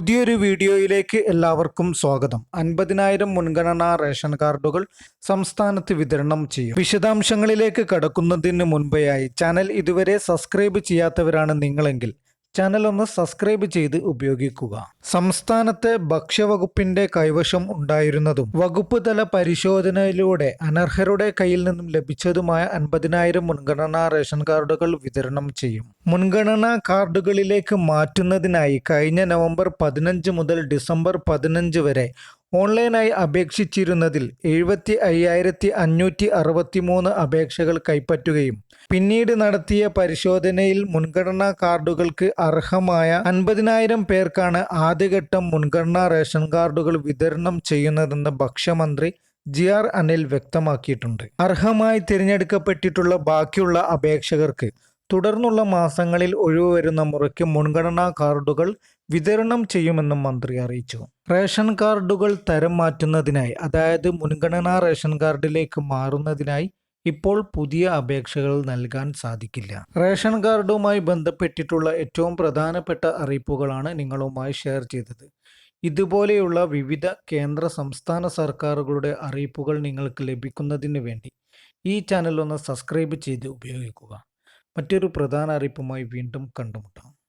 പുതിയൊരു വീഡിയോയിലേക്ക് എല്ലാവർക്കും സ്വാഗതം. അൻപതിനായിരം മുൻഗണനാ റേഷൻ കാർഡുകൾ സംസ്ഥാനത്ത് വിതരണം ചെയ്യും. വിശദാംശങ്ങളിലേക്ക് കടക്കുന്നതിന് മുൻപേയായി ചാനൽ ഇതുവരെ സബ്സ്ക്രൈബ് ചെയ്യാത്തവരാണ് നിങ്ങളെങ്കിൽ ചാനൽ ഒന്ന് സബ്സ്ക്രൈബ് ചെയ്ത് ഉപയോഗിക്കുക. സംസ്ഥാനത്തെ ഭക്ഷ്യവകുപ്പിന്റെ കൈവശം ഉണ്ടായിരുന്നതും വകുപ്പ് തല പരിശോധനയിലൂടെ അനർഹരുടെ കയ്യിൽ നിന്നും ലഭിച്ചതുമായ അൻപതിനായിരം മുൻഗണനാ റേഷൻ കാർഡുകൾ വിതരണം ചെയ്യും. മുൻഗണനാ കാർഡുകളിലേക്ക് മാറ്റുന്നതിനായി കഴിഞ്ഞ നവംബർ പതിനഞ്ച് മുതൽ ഡിസംബർ പതിനഞ്ച് വരെ ഓൺലൈനായി അപേക്ഷിച്ചിരുന്നതിൽ എഴുപത്തി അയ്യായിരത്തി അഞ്ഞൂറ്റി അറുപത്തി മൂന്ന് അപേക്ഷകൾ കൈപ്പറ്റുകയും പിന്നീട് നടത്തിയ പരിശോധനയിൽ മുൻഗണനാ കാർഡുകൾക്ക് അർഹമായ അൻപതിനായിരം പേർക്കാണ് ആദ്യഘട്ടം മുൻഗണനാ റേഷൻ കാർഡുകൾ വിതരണം ചെയ്യുന്നതെന്ന് ഭക്ഷ്യമന്ത്രി ജി ആർ അനിൽ വ്യക്തമാക്കിയിട്ടുണ്ട്. അർഹമായി തിരഞ്ഞെടുക്കപ്പെട്ടിട്ടുള്ള ബാക്കിയുള്ള അപേക്ഷകർക്ക് തുടർന്നുള്ള മാസങ്ങളിൽ ഒഴിവ് വരുന്ന മുറയ്ക്ക് മുൻഗണനാ കാർഡുകൾ വിതരണം ചെയ്യുമെന്നും മന്ത്രി അറിയിച്ചു. റേഷൻ കാർഡുകൾ തരം മാറ്റുന്നതിനായി അതായത് മുൻഗണനാ റേഷൻ കാർഡിലേക്ക് മാറുന്നതിനായി ഇപ്പോൾ പുതിയ അപേക്ഷകൾ നൽകാൻ സാധിക്കില്ല. റേഷൻ കാർഡുമായി ബന്ധപ്പെട്ടിട്ടുള്ള ഏറ്റവും പ്രധാനപ്പെട്ട അറിയിപ്പുകളാണ് നിങ്ങളുമായി ഷെയർ ചെയ്തത്. ഇതുപോലെയുള്ള വിവിധ കേന്ദ്ര സംസ്ഥാന സർക്കാരുകളുടെ അറിയിപ്പുകൾ നിങ്ങൾക്ക് ലഭിക്കുന്നതിന് വേണ്ടി ഈ ചാനൽ ഒന്ന് സബ്സ്ക്രൈബ് ചെയ്ത് ഉപയോഗിക്കുക. മറ്റൊരു പ്രധാന അറിയിപ്പുമായി വീണ്ടും കണ്ടുമുട്ടാം.